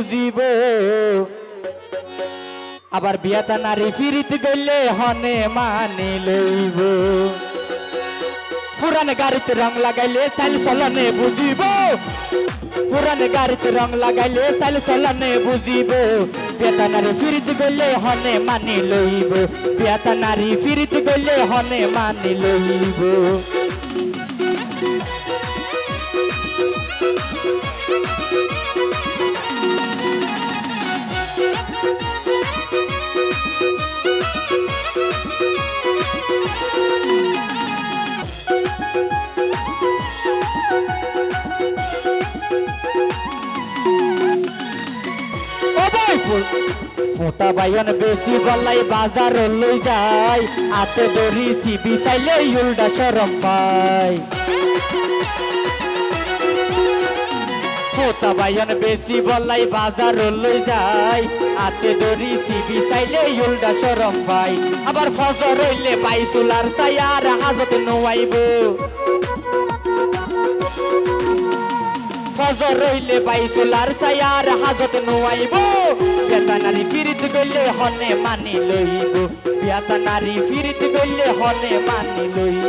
বুঝিব। আবার বিয়াতা নারী ফিরিতে গেলে হনে মানি লইব। পুরান গাড়িতে রং লাগাইলে চাল চলনে বুঝিব। পুরান গাড়িতে রং লাগাইলে চাল চলনে বুঝিব। বিয়াতা নারী ফিরিতে গেলে হনে মানি লইব। বিয়াতা নারী ফিরিতে গেলে হনে মানি লইব। ফোটা বাইন বেশি বলাই বাজার লই যায়। আতে দড়ি সিবি চাইলে উল্টা সরম পাই ফোটা বাইন বেশি বলাই বাজার লই যায়। আতে দড়ি সিবি চাইলে উল্টা সরম পাই আবার ফজর হইলে পাই চুলার চাই আর হাজত নোয়াইব। ফজর রইলে বাইসুলার সায়ার হাজত নোয়াইব। বেতা নারী ফিরিত গইলে হনে মানি লইব। বেতা নারী ফিরিত গইলে হনে মানি লইব।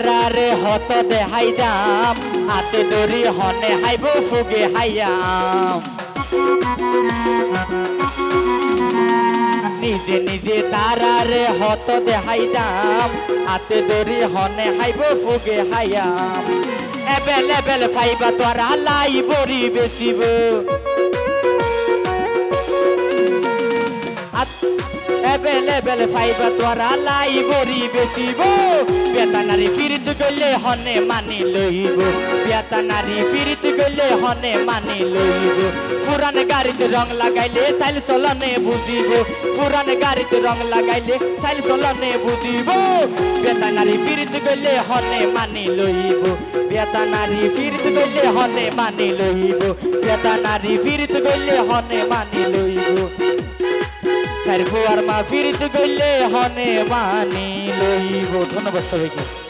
তারারে হত দেহাই দাম হাতে দড়ি হনে হাইব ফুগে হাইয়াম। নিজে নিজে তারারে হত দেহাই দাম হাতে দড়ি হনে হাইব ফুগে হাইয়াম। এবেল এবেল পাইবা তোরা লাই বড়ি বেশিব এবেল এবেল ফাইবা তোরা লাই বেশিব বেতা নারী ফিরিত গেলে হনে মানি লইব। বেতা নারী ফিরিত গেলে হনে মানি লইব। পুরান গাড়িতে রং লাগাইলে চাইল চলনে বুঝিব। পুরান গাড়িতে রং লাগাইলে চাইল চলনে বুঝিব। বেতা নারী ফিরিত গেলে হনে মানি লইব। বেতা নারী ফিরিত গেলে হনে মানি লইব। বেতা নারী ফিরিত গেলে হনে মানি লইব। সার ফুয়ার মা ফিরিতে বেলে হনে মানি লইব। ধন্যবাদ সবাইকে।